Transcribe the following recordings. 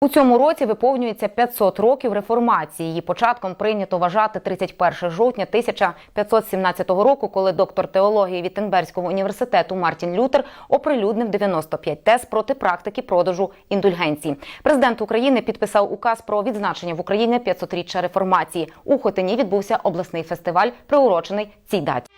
У цьому році виповнюється 500 років реформації. Її початком прийнято вважати 31 жовтня 1517 року, коли доктор теології Віттенберзького університету Мартін Лютер оприлюднив 95 тез проти практики продажу індульгенцій. Президент України підписав указ про відзначення в Україні 500-річчя реформації. У Хотині відбувся обласний фестиваль, приурочений цій даті.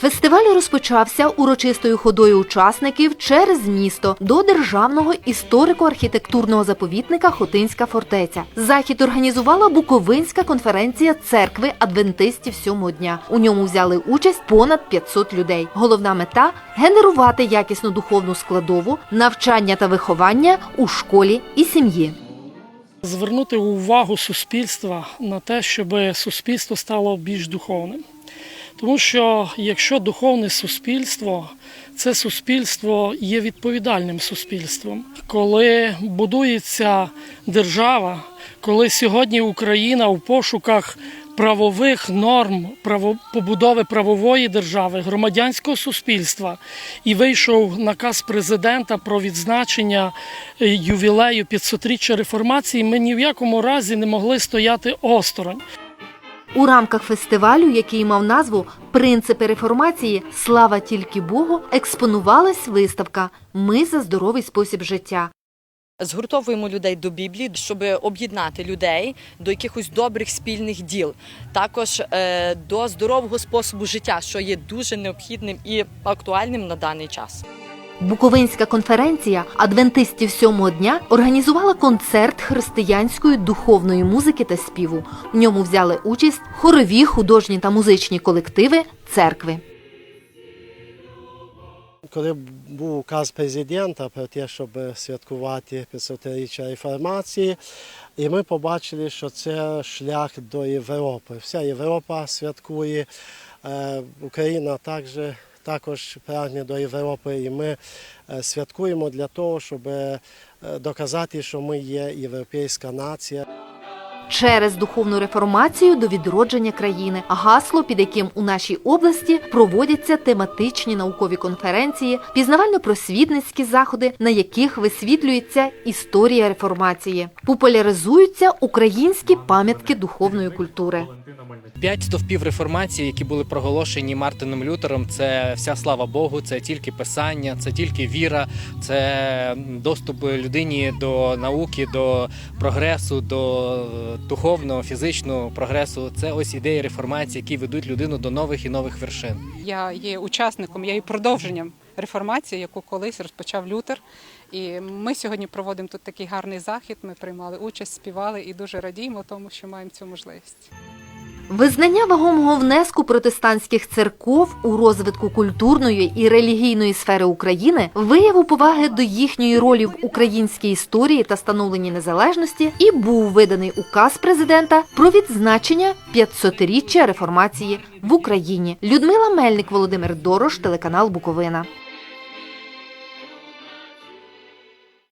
Фестиваль розпочався урочистою ходою учасників через місто до державного історико-архітектурного заповідника Хотинська фортеця. Захід організувала Буковинська конференція церкви адвентистів сьомого дня. У ньому взяли участь понад 500 людей. Головна мета генерувати якісну духовну складову, навчання та виховання у школі і сім'ї. Звернути увагу суспільства на те, щоб суспільство стало більш духовним. Тому що якщо духовне суспільство, це суспільство є відповідальним суспільством. Коли будується держава, коли сьогодні Україна в пошуках правових норм право, побудови правової держави, громадянського суспільства, і вийшов наказ президента про відзначення е, ювілею 500-річчя реформації, ми ні в якому разі не могли стояти осторонь. У рамках фестивалю, який мав назву Принципи реформації Слава тільки Богу, експонувалась виставка Ми за здоровий спосіб життя. Згуртовуємо людей до Біблії, щоб об'єднати людей до якихось добрих спільних діл, також е, до здорового способу життя, що є дуже необхідним і актуальним на даний час. Буковинська конференція адвентистів сьомого дня організувала концерт християнської духовної музики та співу. В ньому взяли участь хорові, художні та музичні колективи церкви. Коли був указ президента про те, щоб святкувати 500-річчя реформації, і ми побачили, що це шлях до Європи. Вся Європа святкує, е, Україна також, також прагне до Європи, і ми е, святкуємо для того, щоб е, доказати, що ми є європейська нація. Через духовну реформацію до відродження країни, гасло, під яким у нашій області проводяться тематичні наукові конференції, пізнавально-просвітницькі заходи, на яких висвітлюється історія реформації, популяризуються українські пам'ятки духовної культури. П'ять стовпів реформації, які були проголошені Мартином Лютером, це вся слава Богу, це тільки писання, це тільки віра, це доступ людині до науки, до прогресу, до е, духовного, фізичного прогресу. Це ось ідеї реформації, які ведуть людину до нових і нових вершин. Я є учасником, я є продовженням реформації, яку колись розпочав Лютер. І ми сьогодні проводимо тут такий гарний захід. Ми приймали участь, співали і дуже радіємо тому, що маємо цю можливість. Визнання вагомого внеску протестантських церков у розвитку культурної і релігійної сфери України, вияву поваги до їхньої ролі в українській історії та становленні незалежності і був виданий указ президента про відзначення 500-річчя реформації в Україні. Людмила Мельник, Володимир Дорош, телеканал Буковина.